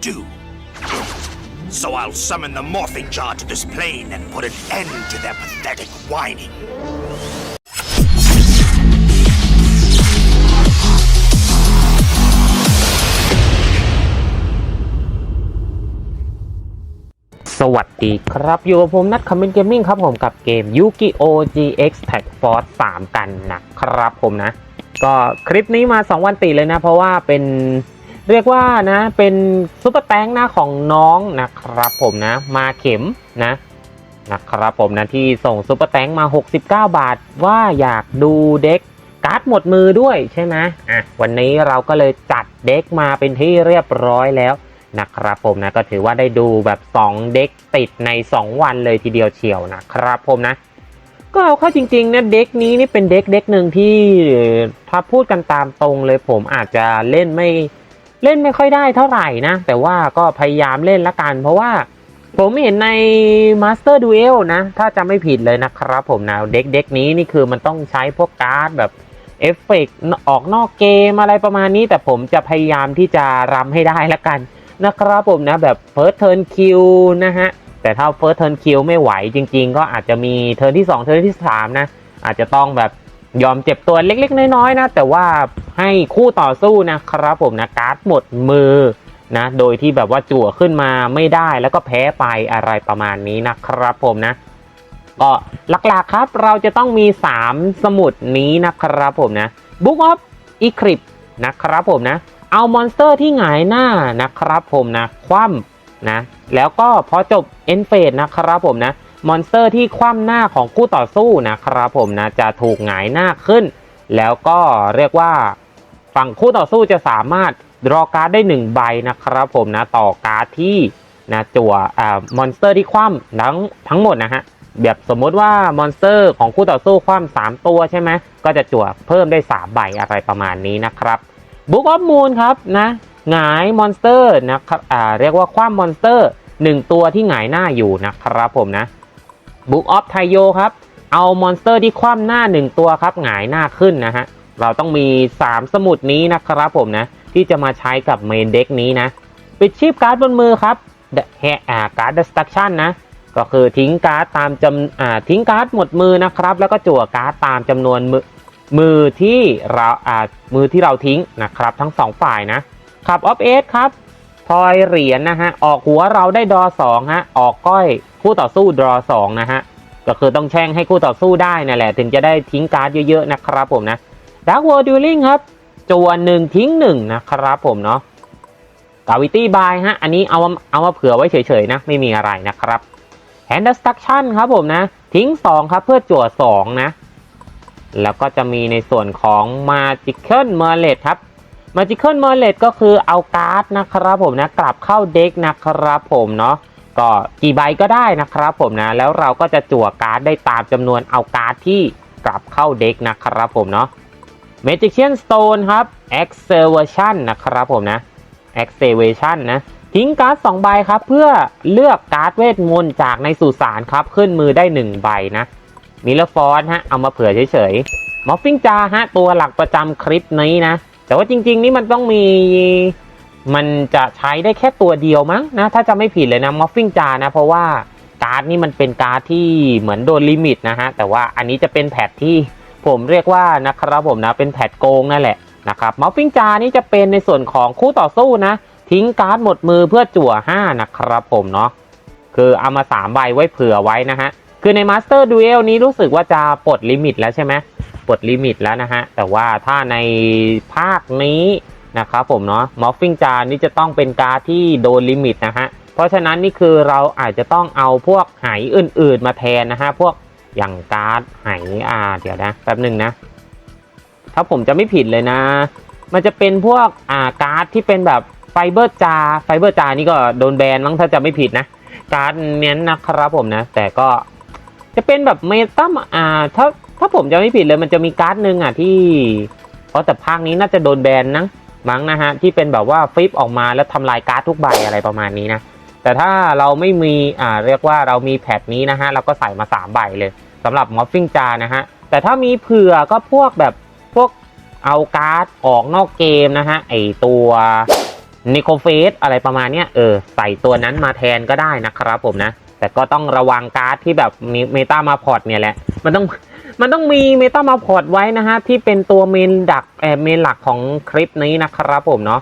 do. So I'll summon the morphing jar to this plane and put an end to their pathetic whining. สวัสดีครับ อยู่กับผมนัทคอมเมนต์เกมมิ่งครับผมกับเกม Yu-Gi-Oh! GX Tag Force 3 กันนะครับผมนะ ก็คลิปนี้มา 2 วันติดเลยนะ เพราะว่าเป็น เรียกว่านะเป็นซุปเปอร์แตงหน้าของน้องนะครับผมนะมาเข็มนะนะครับผมนะที่ส่งซุปเปอร์แตงมา 69 บาท ว่าอยากดูเด็กการ์ดหมดมือด้วยใช่ไหมอะวันนี้เราก็เลยจัดเด็กมาเป็นที่เรียบร้อยแล้วนะครับผมนะก็ถือว่าได้ดูแบบ 2 เด็กติดใน 2 วันเลยทีเดียวเฉียวนะครับผมนะ ก็เอาเข้าจริงๆนะเด็กนี้นี่เป็นเด็กเด็กหนึ่งที่ถ้าพูดกันตามตรงเลยผมอาจจะเล่นไม่ เล่นไม่ค่อยได้เท่าไหร่นะ แต่ว่าก็พยายามเล่นละกัน เพราะว่าผมเห็นใน Master Duel นะ ถ้าจะไม่ผิดเลยนะครับผมนะเด็กเด็กนี้นี่คือมันต้องใช้พวกการ์ดแบบเอฟเฟกต์ออกนอกเกมอะไรประมาณนี้ แต่ผมจะพยายามที่จะรำให้ได้ละกันนะครับผมนะแบบ first turn kill นะฮะ แต่ถ้า first turn kill ไม่ไหวจริง ๆ ก็อาจจะมีเทิร์นที่ 2 เทิร์นที่ 3 นะ อาจจะต้องแบบ ยอมเจ็บตัวเล็กๆ น้อยๆนะแต่ว่าให้คู่ต่อสู้นะครับผมนะการ์ดหมดมือนะโดยที่แบบว่าจั่วขึ้นมาไม่ได้แล้วก็แพ้ไปอะไรประมาณนี้นะครับผมนะก็หลักๆครับเราจะต้องมี 3 สมุดนี้นะครับผมนะ Book of Eclipse นะครับผมนะ เอามอนสเตอร์ที่หงายหน้านะครับผมนะ คว่ำนะ แล้วก็พอจบเอนเฟสนะครับผมนะ มอนสเตอร์ที่คว่ำหน้าของคู่ต่อสู้นะครับผมนะจะถูกหงายหน้าขึ้น แล้วก็เรียกว่าฝั่งคู่ต่อสู้จะสามารถดรอการ์ดได้ 1 ใบนะครับผมนะต่อการ์ดที่นะจั่วอ่ามอนสเตอร์ที่คว่ำทั้งทั้งหมดนะฮะแบบสมมติว่ามอนสเตอร์ของคู่ต่อสู้คว่ำสามตัวใช่ไหมก็จะจั่วเพิ่มได้ 3 ใบอะไรประมาณนี้นะครับบุ๊กออฟมูนครับนะหงายมอนสเตอร์นะครับอ่าเรียกว่าคว่ำมอนสเตอร์ 1 ตัวที่หงายหน้าอยู่นะครับผมนะ บุ๊กออฟไทโยครับ เอามอนสเตอร์ที่คว่ำหน้า 1 ตัวครับหงายหน้าขึ้นนะฮะ เราต้องมี 3 สมุดนี้นะครับผมนะ ที่จะมาใช้กับเมนเด็กนี้นะ ปิดชีพการ์ดบนมือครับแฮอ่าการ์ดดัสตักชันนะ ก็คือทิ้งการ์ดตามจำอ่าทิ้งการ์ดหมดมือนะครับ แล้วก็จั่วการ์ดตามจำนวนมือมือที่เราอ่ามือที่เราทิ้งนะครับ ทั้งสองฝ่ายนะขับออฟเอสครับทอยเหรียญนะฮะ ออกหัวเราได้ดอสองฮะ ออกก้อย คู่ต่อสู้ดอสองนะฮะก็คือต้องแช่งให้คู่ต่อสู้ได้นั่นแหละ ถึงจะได้ทิ้งการ์ดเยอะๆนะครับผมนะดักวอร์ดิวลิงครับจั่วหนึ่งทิ้งหนึ่งนะครับผมเนาะกาวิตี้บายฮะ อันนี้เอามาเอามาเผื่อไว้เฉยๆนะ ไม่มีอะไรนะครับแฮนด์ s สตั c ชั่นครับผมนะ ทิ้ง 2 ครับเพื่อจั่ว 2 นะ แล้วก็จะมีในส่วนของ Magical m e r l e t ครับ Magical m e r l e t ก็คือเอาการ์ดนะครับผมนะ กลับเข้าเด็กนะครับผมเนาะ ก็กี่ใบก็ได้นะครับผมนะ แล้วเราก็จะจั่วการ์ดได้ตามจำนวนเอาการ์ดที่กลับเข้าเด็กนะครับผมเนาะ Magician Stone ครับ Acceleration นะครับผมนะ Acceleration นะทิ้งการ์ด2ใบครับ เพื่อเลือกการ์ดเวทมนต์จากในสุสานครับ ขึ้นมือได้ 1 ใบนะมิลเลอร์ฟอนฮะ เอามาเผื่อเฉยๆมอฟฟิงจาฮะ ตัวหลักประจำคลิปนี้นะ แต่ว่าจริง ๆ นี่มันต้องมี มันจะใช้ได้แค่ตัวเดียวมั้งนะ ถ้าจะไม่ผิดเลยนะมอฟฟิงจานะ เพราะว่าการ์ดนี่มันเป็นการ์ดที่เหมือนโดนลิมิตนะฮะ แต่ว่าอันนี้จะเป็นแพทที่ผมเรียกว่านะครับผมนะเป็นแพทโกงนั่นแหละนะครับมอฟฟิงจานี่จะเป็นในส่วนของคู่ต่อสู้นะ ทิ้งการ์ดหมดมือเพื่อจั่ว 5 นะครับผมเนาะคือเอามา 3 ใบไว้เผื่อไว้นะฮะ คือใน Master Duel นี้รู้สึกว่าจะปลดลิมิตแล้วใช่ไหมปลดลิมิตแล้วนะฮะ แต่ว่าถ้าในภาคนี้ นะครับผมเนาะมอฟฟิงจานนี่จะต้องเป็นการที่โดนลิมิตนะฮะเพราะฉะนั้นนี่คือเราอาจจะต้องเอาพวกไหอื่นๆมาแทนนะฮะพวกอย่างการ์ดไหอ่าเดี๋ยวนะแป๊บหนึ่งนะ ถ้าผมจะไม่ผิดเลยนะ มันจะเป็นพวกอ่าการ์ดที่เป็นแบบไฟเบอร์จาไฟเบอร์จานี่ก็โดนแบนมั้งถ้าจะไม่ผิดนะการ์ดเนี้ยนะครับผมนะ แต่ก็จะเป็นแบบเมตาอ่าถ้าถ้าผมจะไม่ผิดเลยมันจะมีการ์ดหนึ่งอะที่เพราะแต่ภาคนี้น่าจะโดนแบนนะ มั้งนะฮะที่เป็นแบบว่าฟลิปออกมาแล้วทำลายการ์ดทุกใบอะไรประมาณนี้นะแต่ถ้าเราไม่มีอ่าเรียกว่าเรามีแพทนี้นะฮะเราก็ใส่มา3ใบเลยสำหรับมอฟฟิงจานะฮะแต่ถ้ามีเผื่อก็พวกแบบพวกเอาการ์ดออกนอกเกมนะฮะไอตัวนิโคเฟสอะไรประมาณเนี้ยเออใส่ตัวนั้นมาแทนก็ได้นะครับผมนะ แต่ก็ต้องระวังการ์ดที่แบบมีเมตามาพอร์ตเนี่ยแหละ มันต้อง มันต้องมีเมตามาพอร์ตไว้นะฮะ ที่เป็นตัวเมนดักเออเมนหลักของคลิปนี้นะครับผมเนาะ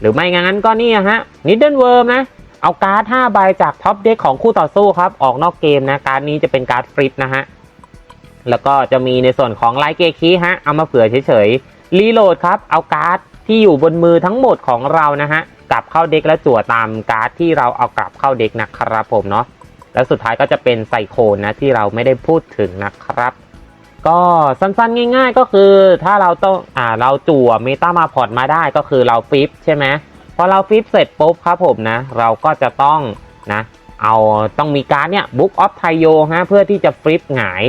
หรือไม่งั้นก็นี่ฮะนิดเดิลเวิร์มนะ เอาการ์ด5ใบจากท็อปเด็กของคู่ต่อสู้ครับ ออกนอกเกมนะ การ์ดนี้จะเป็นการ์ดฟริตนะฮะ แล้วก็จะมีในส่วนของไลเกคีฮะ เอามาเผื่อเฉยๆรีโหลดครับ เอาการ์ดที่อยู่บนมือทั้งหมดของเรานะฮะ กลับเข้าเด็กและจั่วตามการ์ดที่เราเอากลับเข้าเด็กนะครับผมเนาะ แล้วสุดท้ายก็จะเป็นไซโคนนะที่เราไม่ได้พูดถึงนะครับ ก็สั้นๆง่าย ๆ ก็คือถ้าเราต้องอ่าเราจั่วเมตามาพอร์ตมาได้ก็คือเราฟิปใช่ไหมพอเราฟิปเสร็จปุ๊บครับผมนะ เราก็จะต้องนะเอาต้องมีการเนี่ย Book of t a y o ฮะเพื่อที่จะฟลิปหงาย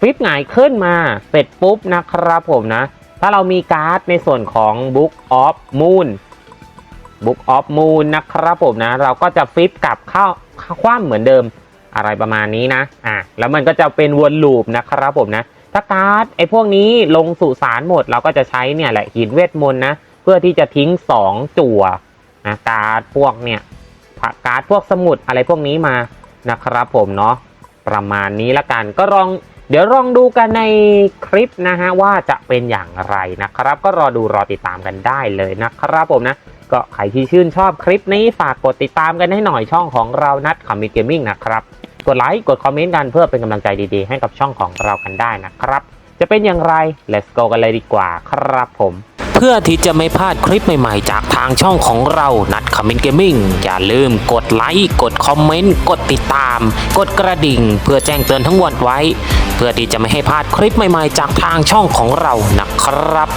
ฟลิปหงายขึ้นมาเสร็จปุ๊บนะครับผมนะ ถ้าเรามีการ์ดในส่วนของ Book of Moon Book of Moon นะครับผมนะ เราก็จะฟลิปกลับเข้าคว่ำเหมือนเดิม อะไรประมาณนี้นะอะแล้วมันก็จะเป็นวนลูปนะครับผมนะถ้าการ์ดไอ้พวกนี้ลงสู่สารหมดเราก็จะใช้เนี่ยแหละหินเวทมนต์นะเพื่อที่จะทิ้ง 2 จั่วนะการ์ดพวกเนี่ยการ์ดพวกสมุดอะไรพวกนี้มานะครับผมเนาะประมาณนี้ละกันก็ลองเดี๋ยวลองดูกันในคลิปนะฮะว่าจะเป็นอย่างไรนะครับ ก็รอดูรอติดตามกันได้เลยนะครับผมนะก็ใครที่ชื่นชอบคลิปนี้ฝากกดติดตามกันให้หน่อยช่องของเรานัดคอมมิตเกมมิ่งนะครับ กดไลค์กดคอมเมนต์กันเพื่อเป็นกำลังใจดีๆ ให้กับช่องของเรากันได้นะครับ จะเป็นอย่างไร let's go กันเลยดีกว่าครับผมเพื่อที่จะไม่พลาดคลิปใหม่ๆ จากทางช่องของเรา นัดคอมเมนต์เกมมิ่ง อย่าลืมกดไลค์ กดคอมเมนต์ กดติดตาม กดกระดิ่ง เพื่อแจ้งเตือนทั้งวันไว้ เพื่อที่จะไม่ให้พลาดคลิปใหม่ๆ จากทางช่องของเรา นะครับ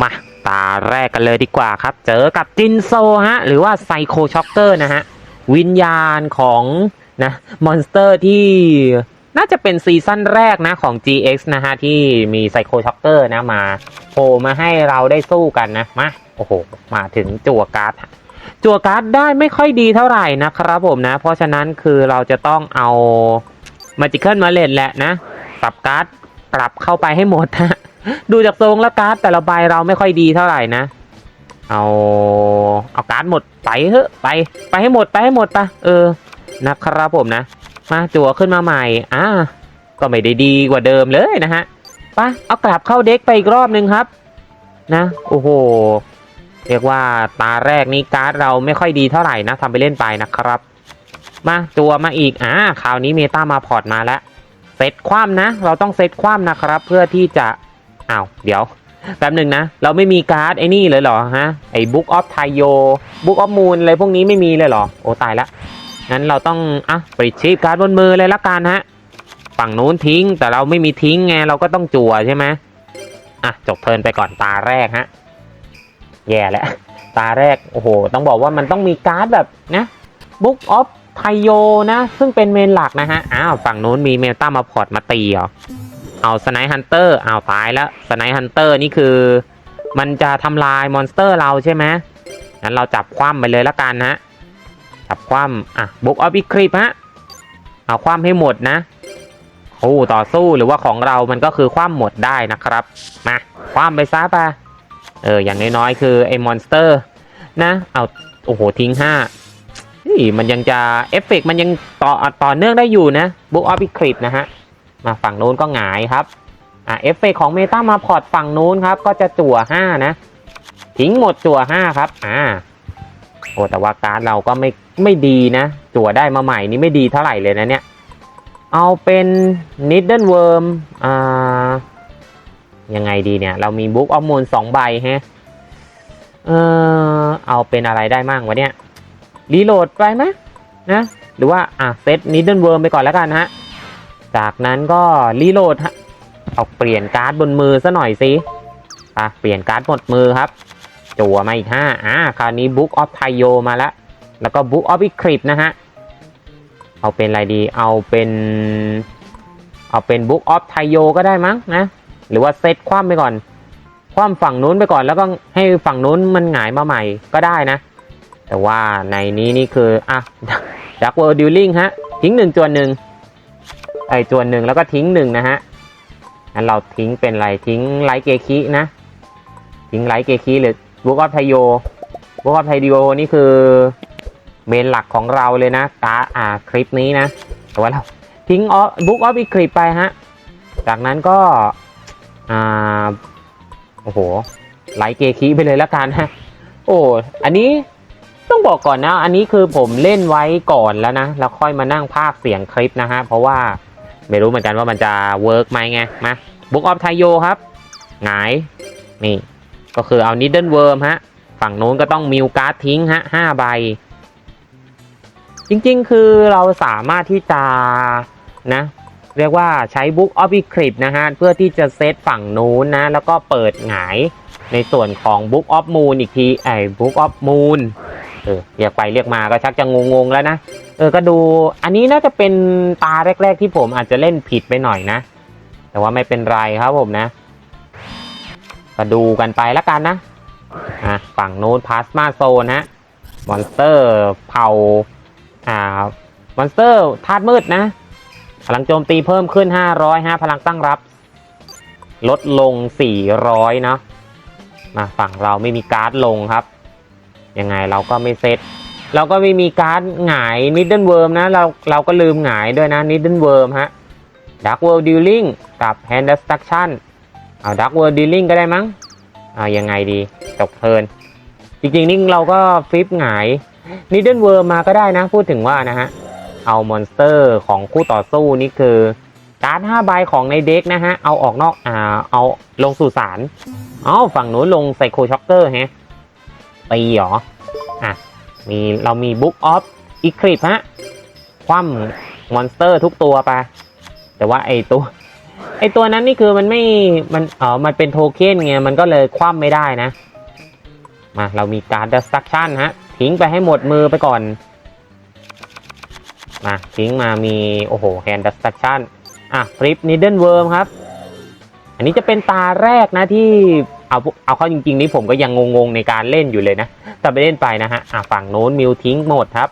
มา ตาแรกกันเลยดีกว่าครับ เจอกับจินโซฮะ หรือว่าไซโคช็อกเกอร์นะฮะ วิญญาณของนะมอนสเตอร์ที่น่าจะเป็นซีซั่นแรกนะของ GX นะฮะ ที่มีไซโคช็อกเกอร์นะมาโผล่มาให้เราได้สู้กันนะ มา โอ้โห มาถึงจั่วการ์ดจั่วการ์ดได้ไม่ค่อยดีเท่าไหร่นะครับผมนะ เพราะฉะนั้นคือเราจะต้องเอามาจิเคิลมาเลดแหละนะ ปรับการ์ดกลับเข้าไปให้หมดฮะดูจากทรงแล้วการ์ดแต่ละใบเราไม่ค่อยดีเท่าไหร่นะ เอาเอาการ์ดหมดไปเถอะไป ไปให้หมดไปให้หมดไปเออนะครับผมนะ มาจั่วขึ้นมาใหม่อ่าก็ไม่ได้ดีกว่าเดิมเลยนะฮะไปเอากลับเข้าเด็กไปอีกรอบนึงครับ นะโอ้โหเรียกว่าตาแรกนี้การ์ดเราไม่ค่อยดีเท่าไหร่นะทำไปเล่นไปนะครับ มาจั่วมาอีกอ่าคราวนี้เมตามาพอร์ตมาแล้วเซตคว่ำนะ เราต้องเซตคว่ำนะครับ เพื่อที่จะอ้าวเดี๋ยว แป๊บหนึ่งนะ เราไม่มีการ์ดไอ้นี่เลยเหรอฮะ ไอ้ Book of t a y o Book of Moon อะไรพวกนี้ไม่มีเลยเหรอ โอ้ตายละ งั้นเราต้องอะปริดชีพการ์ดบนมือเลยละกันฮะ ฝั่งนู้นทิ้ง แต่เราไม่มีทิ้งไง เราก็ต้องจั่วใช่ไหมอะ จบเทิร์นไปก่อนตาแรกฮะ แย่แล้ว ตาแรก โอ้โห ต้องบอกว่ามันต้องมีการ์ดแบบนะ Book of t a y o นะ ซึ่งเป็นเมนหลักนะฮะ อ้าว ฝั่งนู้นมีเมตามาพอร์ตมาตีเหรอ เอาสไนฮันเตอร์เอาตายแล้วสไนฮันเตอร์นี่คือ มันจะทำลายมอนสเตอร์เราใช่ไหมงั้นเราจับคว่ำไปเลยละกันฮะจับคว่ำอะบุกออฟบิคริปฮะเอาคว่ำให้หมดนะโอ้ต่อสู้หรือว่าของเรามันก็คือคว่ำหมดได้นะครับ มาคว่ำไปซะไปเออ อย่างน้อยๆคือไอ้มอนสเตอร์ นะ เอา โอ้โห ทิ้งห้านี่มันยังจะ เอฟเฟกต์มันยังต่อต่อเนื่องได้อยู่นะบุกออฟบิคริปนะฮะ มาฝั่งโน้นก็หงายครับอะเอฟเฟกของเมตามาพอร์ตฝั่งโน้นครับ ก็จะจั่ว5นะทิ้งหมดจั่ว5ครับอ่าโอ้แต่ว่าการ์ดเราก็ไม่ไม่ดีนะ จั่วได้มาใหม่นี่ไม่ดีเท่าไหร่เลยนะเนี่ย เอาเป็นนิดเดิลเวิร์มอ่ายังไงดีเนี่ย เรามีบุ๊กออฟมูลสองใบฮะเออเอาเป็นอะไรได้มั่งวะเนี่ยรีโหลดไปไหมนะ หรือว่าอะเซตนิดเดิลเวิร์มไปก่อนแล้วกันฮะ จากนั้นก็รีโหลดฮะเอาเปลี่ยนการ์ดบนมือซะหน่อยสิอะเปลี่ยนการ์ดหมดมือครับจั่วมาอีกห้าอ่าคราวนี้ Book of t a y o มาแล้ว แล้วก็ Book of Eclipse นะฮะ เอาเป็นอะไรดี เอาเป็น เอาเป็น Book of t a y o ก็ได้มั้งนะ หรือว่าเซตคว่ำไปก่อน คว่ำฝั่งนู้นไปก่อน แล้วก็ให้ฝั่งนู้นมันหงายมาใหม่ก็ได้นะ แต่ว่าในนี้นี่คือ อะ Dark World Dueling ฮะ ทิ้งหนึ่งจวนหนึ่ง ไอจวนหนึ่งแล้วก็ทิ้งหนึ่งนะฮะงั้นเราทิ้งเป็นอะไรทิ้งไลท์เกคินะ ทิ้งไลท์เกคิหรือบุ๊กออฟไทโยบุ๊กออฟไทโยนี่คือเมนหลักของเราเลยนะกาอ่าคลิปนี้นะแต่ว่าเราทิ้งออฟบุ๊กออฟอีคลิปไปฮะ จากนั้นก็ อ่า โอ้โห ไลค์เกคีไปเลยแล้วกันฮะ โอ้ อันนี้ต้องบอกก่อนนะ อันนี้คือผมเล่นไว้ก่อนแล้วนะ แล้วค่อยมานั่งภาคเสียงคลิปนะฮะ เพราะว่า ไม่รู้เหมือนกันว่ามันจะเวิร์กไหมไงมาบุ๊กออฟไทโยครับหงายนี่ ก็คือเอานิดเดิลเวิร์มฮะ ฝั่งโน้นก็ต้องมิวการ์ดทิ้งฮะห้าใบ จริงๆ คือเราสามารถที่จะนะ เรียกว่าใช้ Book of Eclipse นะฮะ เพื่อที่จะเซตฝั่งนู้นนะ แล้วก็เปิดหงายในส่วนของ Book of Moon อีกทีไอ้ Book of Moon เออเรียกไปเรียกมาก็ชักจะงงๆแล้วนะเออก็ดูอันนี้น่าจะเป็นตาแรก ๆ ที่ผมอาจจะเล่นผิดไปหน่อยนะ แต่ว่าไม่เป็นไรครับผมนะ ก็ดูกันไปแล้วกันนะอะฝั่งโน้นพาสมาโซนฮะมอนสเตอร์เผาอ่ามอนสเตอร์ธาตุมืดนะพลังโจมตีเพิ่มขึ้น 500ฮะพลังตั้งรับ ลดลง 400 เนาะมาฝั่งเราไม่มีการ์ดลงครับ ยังไงเราก็ไม่เซตเราก็ไม่มีการ์ดหงายนิดเดิลเวิร์มนะเราเราก็ลืมหงายด้วยนะนิดเดิลเวิร์มฮะดักเวิร์ดิลลิงกับแฮนด์ s สตั c ชั่นเอาดักเวิร์ดิลลิงก็ได้มั้งเอายังไงดีจบเพลินจริงๆนี่เราก็ฟลิปหงายนิดเดิลเวิร์มมาก็ได้นะ พูดถึงว่านะฮะเอามอนสเตอร์ของคู่ต่อสู้นี่คือการ์ด5ใบของในเด็กนะฮะ เอาออกนอกอ่าเอาลงสู่สารอ๋อฝั่งนู้นลงไซโคช็อกเกอร์ฮะ ตีเหรอ อะ มีเรามีบุ๊กออฟอีคลิปฮะ คว่ำมอนสเตอร์ทุกตัวไป แต่ว่าไอตัว ไอตัวนั้นนี่คือมันไม่ มันเออมันเป็นโทเค็นไง มันก็เลยคว่ำไม่ได้นะ มา เรามีการด destruction ฮะ ทิ้งไปให้หมดมือไปก่อน มา ทิ้งมามี โอ้โห hand destruction อะฟลิป needle worm ครับ อันนี้จะเป็นตาแรกนะที่ เอาเอาเข้าจริงๆนี่ผมก็ยังงงๆในการเล่นอยู่เลยนะแต่ไปเล่นไปนะฮะอะฝั่งโน้นมิวทิ้งหมดครับ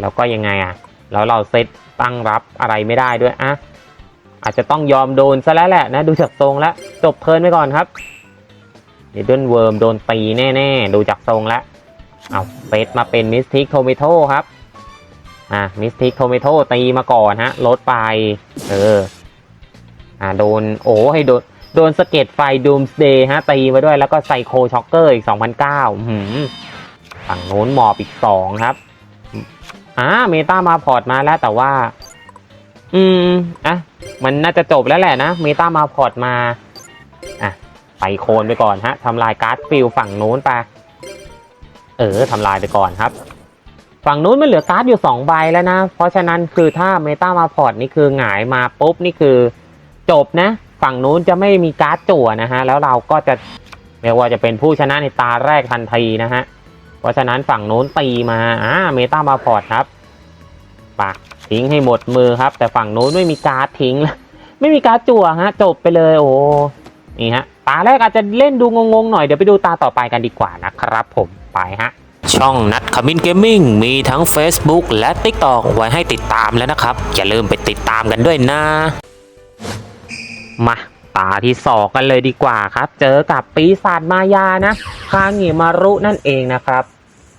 แล้วก็ยังไงอะ แล้วเราเซตตั้งรับอะไรไม่ได้ด้วยอะอาจจะต้องยอมโดนซะแล้วแหละนะ ดูจากทรงแล้วจบเทิร์นไปก่อนครับ needle worm โดนตีแน่ๆ ดูจากทรงแล้วเอาเซตมาเป็นมิสทิกโทมิโตครับอะมิสทิกโทมิโตตีมาก่อนฮะลดไป เอออ่าโดนโอ้ให้โดน โดนสเก็ดไฟดูมสเดย์ฮะตีมาด้วยแล้วก็ไซโคช็อกเกอร์อีก 2009หืมฝั่งโน้นหมอบอีก 2 ครับอ่าเมตามาพอร์ตมาแล้วแต่ว่า อืม อะ มันน่าจะจบแล้วแหละนะ เมตามาพอร์ตมา อะ ไปโคนไปก่อนฮะทำลายการ์ดฟิลฝั่งโน้นไป เออทำลายไปก่อนครับ ฝั่งนู้นมันเหลือการ์ดอยู่ 2 ใบแล้วนะ เพราะฉะนั้นคือถ้าเมตามาพอร์ตนี่คือหงายมาปุ๊บนี่คือจบนะ ฝั่งนู้นจะไม่มีการ์ดจั่วนะฮะ แล้วเราก็จะเรียกว่าจะเป็นผู้ชนะในตาแรกทันทีนะฮะ เพราะฉะนั้นฝั่งนู้นตีมา อ่า เมตามาพอร์ตครับปะทิ้งให้หมดมือครับ แต่ฝั่งนู้นไม่มีการ์ดทิ้งแล้วไม่มีการ์ดจั่วฮะ จบไปเลย โอ้ นี่ฮะ ตาแรกอาจจะเล่นดูงงๆหน่อย เดี๋ยวไปดูตาต่อไปกันดีกว่านะครับผม ไปฮะช่องนัดขมินเกมมิ่งมีทั้ง Facebook และ TikTok ไว้ให้ติดตามแล้วนะครับ อย่าลืมไปติดตามกันด้วยนะ มาตาที่สองกันเลยดีกว่าครับ เจอกับปีศาจมายานะคางิมารุนั่นเองนะครับ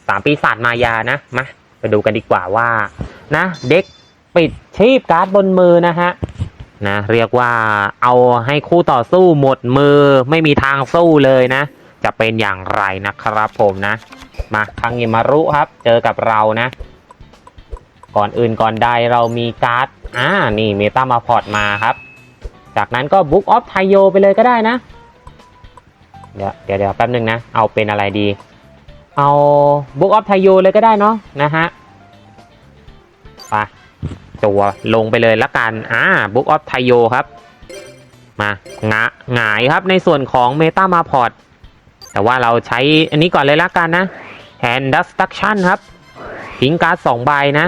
สามปีศาจมายานะมาไปดูกันดีกว่าว่า นะ เด็กปิดชีพการ์ดบนมือนะฮะนะเรียกว่าเอาให้คู่ต่อสู้หมดมือไม่มีทางสู้เลยนะ จะเป็นอย่างไรนะครับผมนะ มาคังงิมารุครับ เจอกับเรานะ ก่อนอื่นก่อนใดเรามีการ์ดอ่านี่เมตามาพอร์ตมาครับ จากนั้นก็ Book of t a y o ไปเลยก็ได้นะ เดี๋ยวเดี๋ยวเดี๋ยวแป๊บหนึ่งนะ เอาเป็นอะไรดี เอา Book of t a y o เลยก็ได้เนาะนะฮะไปจัวลงไปเลยละกัน อ่า Book of t a y o ครับ มางะหงายครับในส่วนของ Meta m a p o r t แต่ว่าเราใช้อันนี้ก่อนเลยละกันนะ Hand Destruction ครับ ทิ้งการ์ดสองใบนะ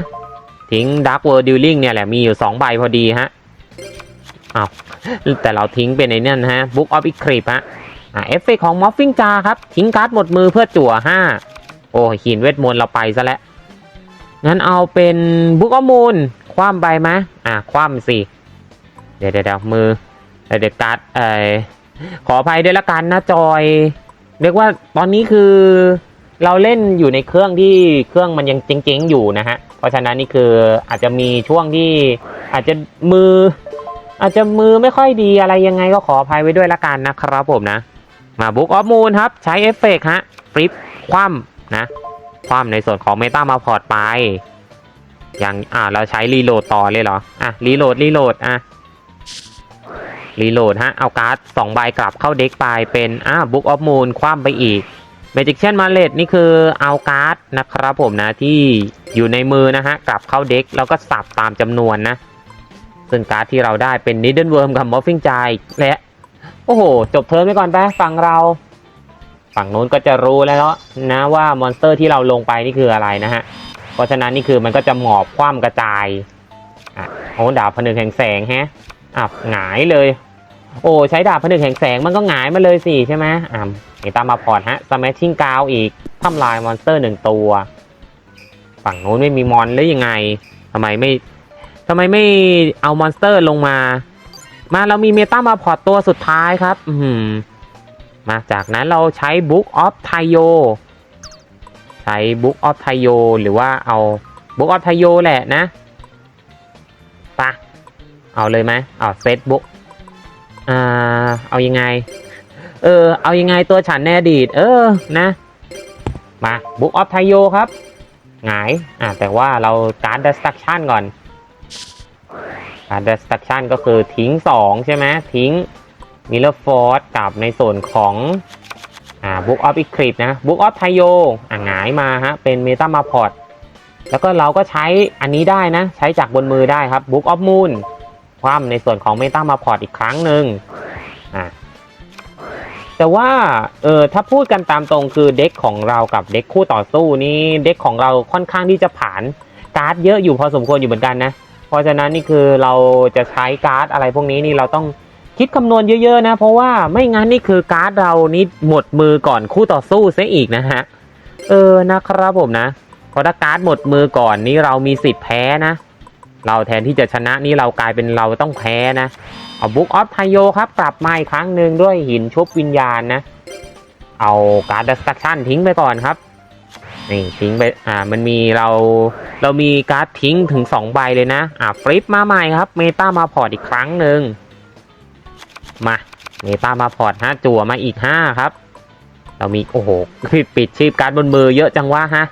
ทิ้ง Dark World Dealing เนี่ยแหละมีอยู่ 2 ใบพอดีฮะ อ้าวแต่เราทิ้งเป็นไอ้นั่นะฮะ Book of Eclipse ฮะอ่าเอฟเฟกของ Morphing Jar ครับ ทิ้งการ์ดหมดมือเพื่อจั่ว5โอ้หินเวทมนต์เราไปซะแล้ว งั้นเอาเป็น Book of Moon คว่ำใบไหมอ่าคว่ำสิ เดี๋ยวเดี๋ยวเดี๋ยวมือเดี๋ยวเดี๋ยวการ์ดเออขออภัยด้วยละกันนะจอย เรียกว่าตอนนี้คือเราเล่นอยู่ในเครื่องที่เครื่องมันยังเจ๊งๆอยู่นะฮะ เพราะฉะนั้นนี่คืออาจจะมีช่วงที่อาจจะมือ อาจจะมือไม่ค่อยดีอะไรยังไงก็ขออภัยไว้ด้วยละกันนะครับผมนะ มาบุ๊กออฟมูลครับ ใช้เอฟเฟกฮะฟลิปคว่ำนะ คว่ำในส่วนของเมตามาพอร์ตไปยังอ่าเราใช้รีโหลดต่อเลยเหรอ อะรีโหลดรีโหลดอะรีโหลดฮะ เอาการ์ดสองใบกลับเข้าเด็กไปเป็นอ่าบุ๊กออฟมูลคว่ำไปอีกเมจิกเชนมาเลตนี่คือเอาการ์ดนะครับผมนะที่อยู่ในมือนะฮะกลับเข้าเด็กแล้วก็สับตามจำนวนนะ ซึ่งการ์ดที่เราได้เป็นนิดเดิลเวิร์มกับมอฟฟิงจายและ โอ้โห จบเทิร์นไปก่อนไปฝั่งเรา ฝั่งนู้นก็จะรู้แล้วนะว่ามอนสเตอร์ที่เราลงไปนี่คืออะไรนะฮะ เพราะฉะนั้นนี่คือมันก็จะหมอบคว่ำกระจายอะโอ้ดาบผนึกแห่งแสงฮะอะหงายเลย โอ้ใช้ดาบผนึกแห่งแสงมันก็หงายมาเลยสิใช่ไหมอะเอตามมาพอร์ตฮะสมัชชิ่งกาวอีกทำลายมอนสเตอร์หนึ่งตัว ฝั่งนู้นไม่มีมอนหรือยังไงทำไมไม่ ทำไมไม่เอามอนสเตอร์ลงมา มาเรามีเมตามาพอร์ตตัวสุดท้ายครับ อืมมาจากนั้นเราใช้ Book of t a y o ใช้ Book of t a y o หรือว่าเอา Book of t a y o แหละนะปะเอาเลยไหมเอาเซตบุ๊กอ่า เอายังไง เออ เอายังไงตัวฉันแน่ดีดเออ นะ มา Book of t a y o ครับ หงาย อ่าแต่ว่าเราการ destruction ก่อน destruction ก็คือทิ้ง 2 ใช่ไหมทิ้ง Miller Force กับในส่วนของอ่า Book of Eclipse นะ Book of t a y o อ่าหงายมาฮะ เป็น Meta m a p o r t แล้วก็เราก็ใช้อันนี้ได้นะ ใช้จากบนมือได้ครับ Book of Moon คว่ำในส่วนของ Meta m a p o r t อีกครั้งหนึ่งอ่าแต่ว่าเออถ้าพูดกันตามตรงคือเด็กของเรากับเด็กคู่ต่อสู้นี่เด็กของเราค่อนข้างที่จะผ่านการ์ดเยอะอยู่พอสมควรอยู่เหมือนกันนะ ราะฉะนั้นนี่คือเราจะใช้การ์ดอะไรพวกนี้นี่เราต้องคิดคำนวณเยอะๆนะ เพราะว่าไม่งั้นนี่คือการ์ดเรานี่หมดมือก่อนคู่ต่อสู้เสียอีกนะฮะเออนะครับผมนะเพราะถ้าการ์ดหมดมือก่อนนี่เรามีสิทธิ์แพ้นะ เราแทนที่จะชนะนี่เรากลายเป็นเราต้องแพ้นะเอาบุ๊กออฟไทโยครับกลับมาอีกครั้งหนึ่งด้วยหินชุบวิญญาณนะ เอาการ์ดดัสตักชั่นทิ้งไปก่อนครับ นี่ทิ้งไปอ่ามันมีเราเรามีการ์ดทิ้งถึง2ใบเลยนะ อ่าฟลิปมาใหม่ครับเมตามาพอร์ตอีกครั้งหนึ่งมาเมตามาพอร์ตฮะจั่วมาอีก5ครับ เรามีโอ้โหปิดชีพการ์ดบนมือเยอะจังวะฮะ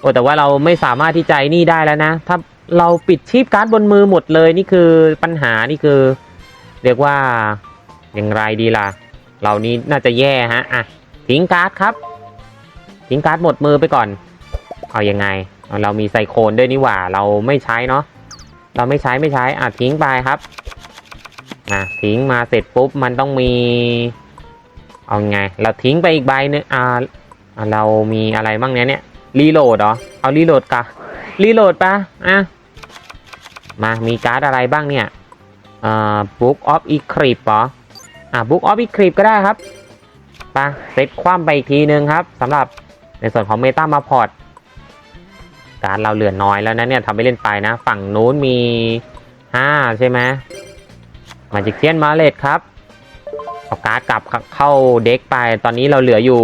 โอ้แต่ว่าเราไม่สามารถที่จะนี่ได้แล้วนะ ถ้าเราปิดชีพการ์ดบนมือหมดเลยนี่คือปัญหานี่คือ เรียกว่าอย่างไรดีล่ะ เรานี้น่าจะแย่ฮะอะทิ้งการ์ดครับ ทิ้งการ์ดหมดมือไปก่อน เอาอยังไง เรามีไซโคนด้วยนี่หว่า เราไม่ใช้เนาะ เราไม่ใช้ไม่ใช้ อะทิ้งไปครับอะทิ้งมาเสร็จปุ๊บมันต้องมี เอาไง เราทิ้งไปอีกใบนึงอ่าอะเรามีอะไรบ้างเนี้ยเนี่ย รีโหลดเหรอ เอารีโหลดกะรีโหลดปะอะ มา มีการ์ดอะไรบ้างเนี่ยอ่า Book of Eclipse เหรอ อะ Book of Eclipse ก็ได้ครับไปเซตคว่ำไปอีกทีนึงครับสำหรับ ในส่วนของ Meta m a p o r t การดเราเหลือน้อยแล้วนะเนี่ยทำไปเล่นไปนะ ฝั่งนู้นมี 5 ใช่ไหมมาจิกเทียนมาเลตครับเอาการ์ดกลับเข้าเด็กไป ตอนนี้เราเหลืออยู่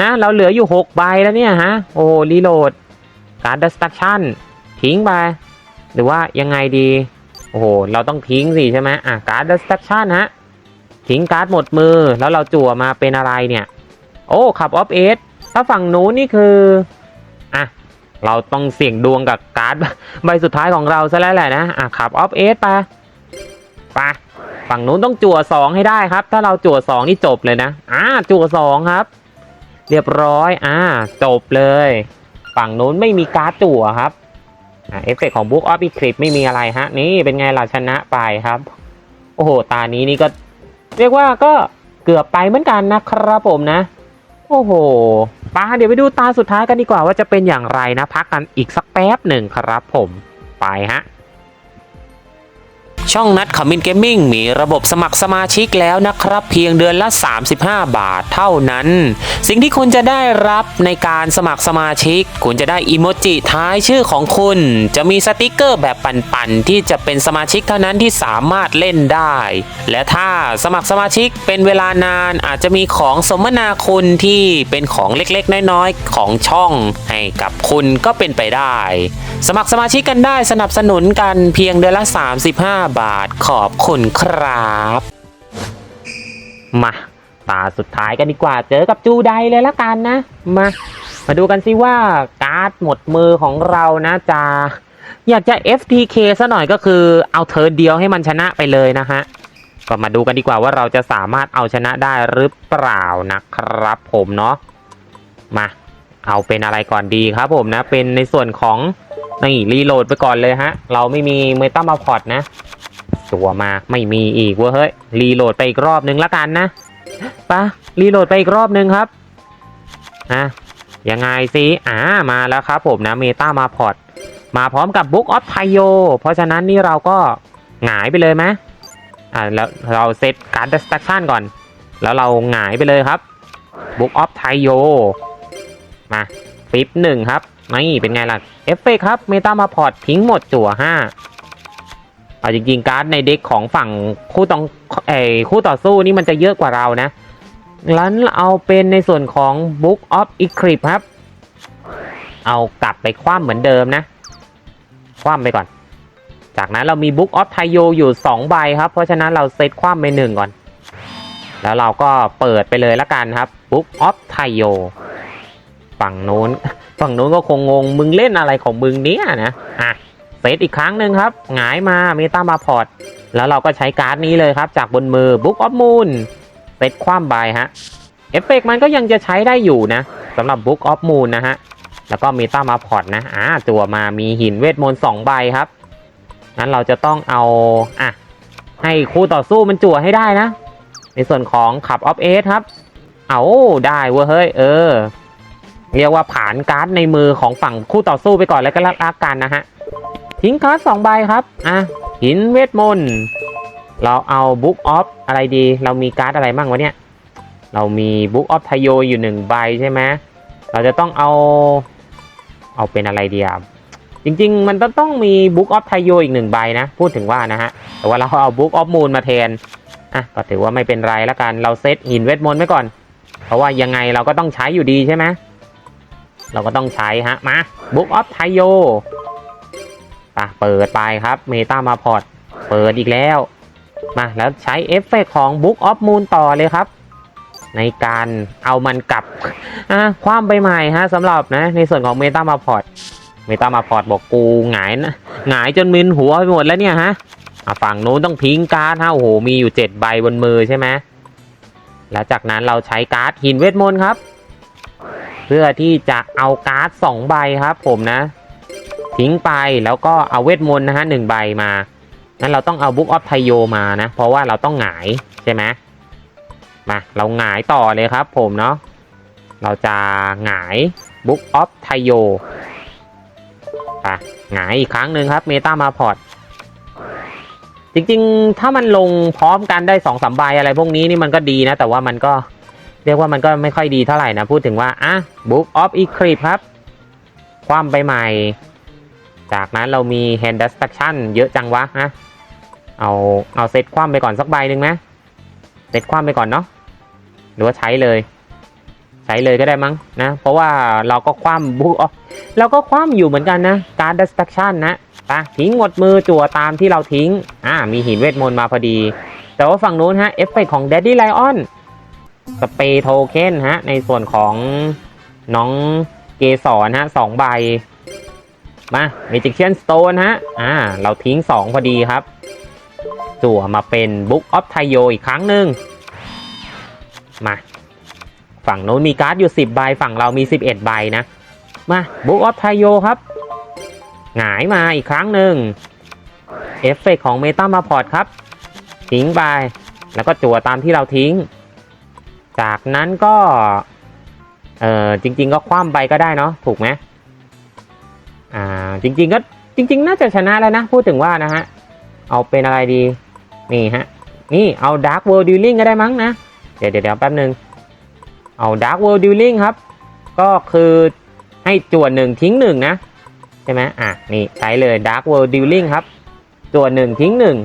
นะ เราเหลืออยู่ 6 ใบแล้วเนี่ยฮะ โอ้รีโหลด การ์ด destruction ทิ้งไป หรือว่ายังไงดี โอ้โห เราต้องทิ้งสิใช่ไหมอะการ์ด destruction ฮะ ทิ้งการ์ดหมดมือ แล้วเราจั่วมาเป็นอะไรเนี่ย โอ้ขับออฟเอส ถ้าฝั่งนู้นนี่คืออะเราต้องเสี่ยงดวงกับการ์ดใบสุดท้ายของเราซะแล้วแหละนะอะขับออฟเอสไปไปฝั่งนู้นต้องจั่วสองให้ได้ครับ ถ้าเราจั่วสองนี่จบเลยนะอ่าจั่วสองครับ เรียบร้อยอ่าจบเลย ฝั่งนู้นไม่มีการ์ดจั่วครับอ่าเอฟเฟกของ Book of Eclipse ไม่มีอะไรฮะ นี่เป็นไงล่ะชนะไปครับ โอ้โห ตานี้นี่ก็ เรียกว่าก็เกือบไปเหมือนกันนะครับผมนะ โอ้โหปาเดี๋ยวไปดูตาสุดท้ายกันดีกว่าว่าจะเป็นอย่างไรนะ พักกันอีกสักแป๊บหนึ่งครับผมไปฮะ ช่องนัดขมินเกมมิ่งมีระบบสมัครสมาชิกแล้วนะครับ เพียงเดือนละ 35 บาทเท่านั้น สิ่งที่คุณจะได้รับในการสมัครสมาชิก คุณจะได้อีโมจิท้ายชื่อของคุณ จะมีสติกเกอร์แบบปั่นๆที่จะเป็นสมาชิกเท่านั้นที่สามารถเล่นได้ และถ้าสมัครสมาชิกเป็นเวลานานอาจจะมีของสมนาคุณที่เป็นของเล็กๆ น้อยๆ ของช่องให้กับคุณก็เป็นไปได้ สมัครสมาชิกกันได้สนับสนุนกันเพียงเดือนละ 35 บาทขอบคุณครับ มาตาสุดท้ายกันดีกว่าเจอกับจูไดเลยละกันนะ มา มาดูกันสิว่าการ์ดหมดมือของเรานะจะอยากจะ FTK ซะหน่อยก็คือเอาเทิร์นเดียวให้มันชนะไปเลยนะฮะก็มาดูกันดีกว่าว่าเราจะสามารถเอาชนะได้หรือเปล่านะครับผมเนาะมา เอาเป็นอะไรก่อนดีครับผมนะ เป็นในส่วนของนี่รีโหลดไปก่อนเลยฮะ เราไม่มีเมตามาพอดนะ ตัวมาไม่มีอีกเว้ยเฮ้ยรีโหลดไปอีกรอบนึงละกันนะปะรีโหลดไปอีกรอบนึงครับอะยังไงสิอ่ามาแล้วครับผมนะเมตามาพอดมาพร้อมกับบุ๊กออฟไทโยเพราะฉะนั้นนี่เราก็หงายไปเลยไหมอ่าแล้วเราเซตการ์ด destruction ก่อน แล้วเราหงายไปเลยครับบุ๊กออฟไทโย มาฟิปหนึ่งครับนี่เป็นไงล่ะ เอฟเฟกครับเมตามาพอดทิ้งหมดจั่วห้าเอาจริงๆ การ์ดในเด็กของฝั่งคู่ต้องเอคู่ต่อสู้นี่มันจะเยอะกว่าเรานะงั้นเอาเป็นในส่วนของ Book of Eclipse ครับ เอากลับไปคว่ำเหมือนเดิมนะ คว่ำไปก่อน จากนั้นเรามี Book of t a y o อยู่ 2 ใบครับ เพราะฉะนั้นเราเซตคว่ำไปหนึ่งก่อน แล้วเราก็เปิดไปเลยละกันครับ Book of t a y o ฝั่งโน้น ฝั่งโน้นก็คงงง มึงเล่นอะไรของมึงเนี่ยนะอะเซตอีกครั้งหนึ่งครับหงายมาเมตามาพอร์ตแล้วเราก็ใช้การ์ดนี้เลยครับ จากบนมือ Book of Moon เซตคว่ำใบฮะเอฟเฟกมันก็ยังจะใช้ได้อยู่นะสำหรับ Book of Moon นะฮะแล้วก็เมตามาพอร์ตนะอ่าจั่วมามีหินเวทมนต์สองใบครับงั้นเราจะต้องเอาอะให้คู่ต่อสู้มันจั่วให้ได้นะ ในส่วนของขับออฟเอสครับ เอาได้เว้ยเฮ้ยเออ เรียกว่าผ่านการ์ดในมือของฝั่งคู่ต่อสู้ไปก่อนแล้วก็แล้วกันนะฮะ ทิ้งการ์ดสองใบครับ อะหินเวทมนต์ เราเอาบุ๊กออฟอะไรดี เรามีการ์ดอะไรบ้างวะเนี่ย เรามีบุ๊กออฟทโยอยู่หนึ่งใบใช่ไหมเราจะต้องเอา เอาเป็นอะไรดีอะจริง ๆ มันต้องต้องมีบุ๊กออฟทโยอีกหนึ่งใบนะ พูดถึงว่านะฮะ แต่ว่าเราเอาบุ๊กออฟมูลมาแทน อะ ก็ถือว่าไม่เป็นไรแล้วกัน เราเซตหินเวทมนต์ไว้ก่อน เพราะว่ายังไงเราก็ต้องใช้อยู่ดีใช่ไหม เราก็ต้องใช้ฮะ มาบุ๊กออฟทโยอะเปิดไปครับเมตามาพอร์ตเปิดอีกแล้ว มาแล้วใช้เอฟเฟกของ Book of Moon ต่อเลยครับ ในการเอามันกลับอะความไปใหม่ฮะสำหรับนะ ในส่วนของเมตามาพอร์ตเมตามาพอร์ตบอกกูหงายนะหงายจนมึนหัวไปหมดแล้วเนี่ยฮะฝั่งนู้นต้องทิ้งการ์ดฮะโอ้โหมีอยู่เจ็ดใบบนมือใช่ไหมแล้วจากนั้นเราใช้การ์ดหินเวทมนต์ครับ เพื่อที่จะเอาการ์ดสองใบครับ ผมนะ ทิ้งไปแล้วก็เอาเวทมนต์นะฮะหนึ่งใบมางั้นเราต้องเอาบุ๊กออฟไทโยมานะ เพราะว่าเราต้องหงายใช่ไหมมาเราหงายต่อเลยครับ ผมเนาะเราจะหงายบุ๊กออฟไทโยไปหงายอีกครั้งหนึ่งครับเมตามาพอร์ตจริงๆ ถ้ามันลงพร้อมกันได้สองสามใบอะไรพวกนี้นี่มันก็ดีนะ แต่ว่ามันก็ เรียกว่ามันก็ไม่ค่อยดีเท่าไหร่นะ พูดถึงว่า อะบุ๊กออฟอีคริปครับ คว่ำไปใหม่ จากนั้นเรามี hand destruction เยอะจังวะฮะเอาเอาเซตคว่ำไปก่อนสักใบหนึ่งไหมเซตคว่ำไปก่อนเนาะหรือว่าใช้เลย ใช้เลยก็ได้มั้งนะ เพราะว่าเราก็คว่ำบุกออเราก็คว่ำอยู่เหมือนกันนะการ destruction นะปะทิ้งหมดมือจั่วตามที่เราทิ้ง อ่า มีหินเวทมนต์มาพอดี แต่ว่าฝั่งนู้นฮะ เอฟเฟกของ Daddy Lion สเปโทเค็นฮะ ในส่วนของน้องเกสรฮะสองใบ มาเมจิกเชียนสโตนฮะ อ่า เราทิ้ง2พอดีครับ จั่วมาเป็น Book of t a y o อีกครั้งหนึ่งมา ฝั่งโน้นมีการ์ดอยู่ 10 ใบ ฝั่งเรามี 11 ใบนะ มา Book of t a y o ครับ หงายมาอีกครั้งหนึ่งเอฟเฟกของเมตามาพอร์ตครับ ทิ้งไป แล้วก็จั่วตามที่เราทิ้ง จากนั้นก็ เออจริง ๆ ก็คว่ำไปก็ได้เนาะถูกไหมอ่า จริง ๆ ก็จริง ๆ น่าจะชนะแล้วนะ พูดถึงว่านะฮะ เอาเป็นอะไรดี นี่ฮะ นี่เอา Dark World Dueling ก็ได้มั้งนะ เดี๋ยวเดี๋ยวแป๊บหนึ่งเอา Dark World Dueling ครับ ก็คือให้จวนหนึ่งทิ้งหนึ่งนะ ใช่ไหมอะ นี่ใช้เลย Dark World Dueling ครับจวนหนึ่งทิ้งหนึ่ง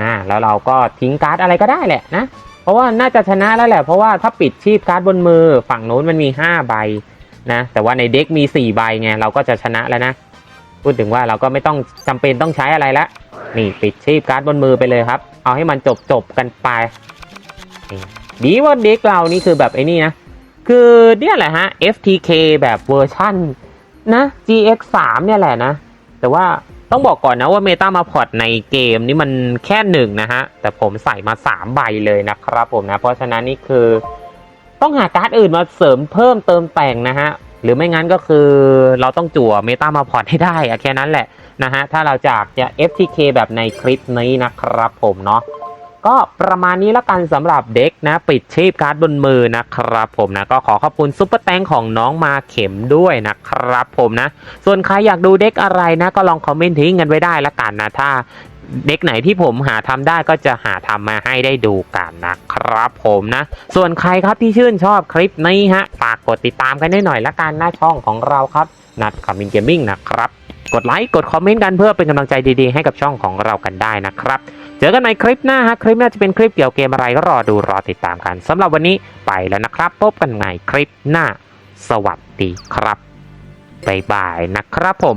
อ่าแล้วเราก็ทิ้งการ์ดอะไรก็ได้แหละนะ เพราะว่าน่าจะชนะแล้วแหละ เพราะว่าถ้าปิดชีพการ์ดบนมือฝั่งโน้นมันมี 5 ใบนะ แต่ว่าในเด็กมี 4 ใบไงเราก็จะชนะแล้วนะ พูดถึงว่าเราก็ไม่ต้องจำเป็นต้องใช้อะไรละนี่ปิดชีพการ์ดบนมือไปเลยครับ เอาให้มันจบจบกันไปนี่ดีว่าเด็กเรานี่คือแบบไอ้นี่นะ คือเนี่ยแหละฮะ FTK แบบเวอร์ชั่นนะ GX 3 เนี่ยแหละนะ แต่ว่า ต้องบอกก่อนนะว่าเมตามาพอร์ตในเกมนี่มันแค่หนึ่งนะฮะ แต่ผมใส่มา3ใบเลยนะครับผมนะ เพราะฉะนั้นนี่คือ ต้องหาการ์ดอื่นมาเสริมเพิ่มเติมแต่งนะฮะ หรือไม่งั้นก็คือเราต้องจั่วเมตามาพอร์ตให้ได้อะแค่นั้นแหละนะฮะ ถ้าเราจากจะ FTK แบบในคลิปนี้นะครับผมเนาะ ก็ประมาณนี้ละกันสำหรับเด็กนะ ปิดชีพการ์ดบนมือนะครับผมนะ ก็ขอขอบคุณซุปเปอร์แตงของน้องมาเข็มด้วยนะครับผมนะ ส่วนใครอยากดูเด็กอะไรนะ ก็ลองคอมเมนต์ทิ้งกันไว้ได้ละกันนะ ถ้าเด็กไหนที่ผมหาทำได้ก็จะหาทำมาให้ได้ดูกันนะครับผมนะ ส่วนใครครับที่ชื่นชอบคลิปนี้ฮะฝากกดติดตามกันได้หน่อยละกันหน้าช่องของเราครับ นัดคอมมินเกมมิ่งนะครับ กดไลค์กดคอมเมนต์กันเพื่อเป็นกำลังใจดีๆให้กับช่องของเรากันได้นะครับ เจอกันในคลิปหน้าฮะคลิปหน้าจะเป็นคลิปเกี่ยวเกมอะไรก็รอดูรอติดตามกันสำหรับวันนี้ไปแล้วนะครับ พบกันใหม่คลิปหน้า สวัสดีครับบ๊ายบายนะครับผม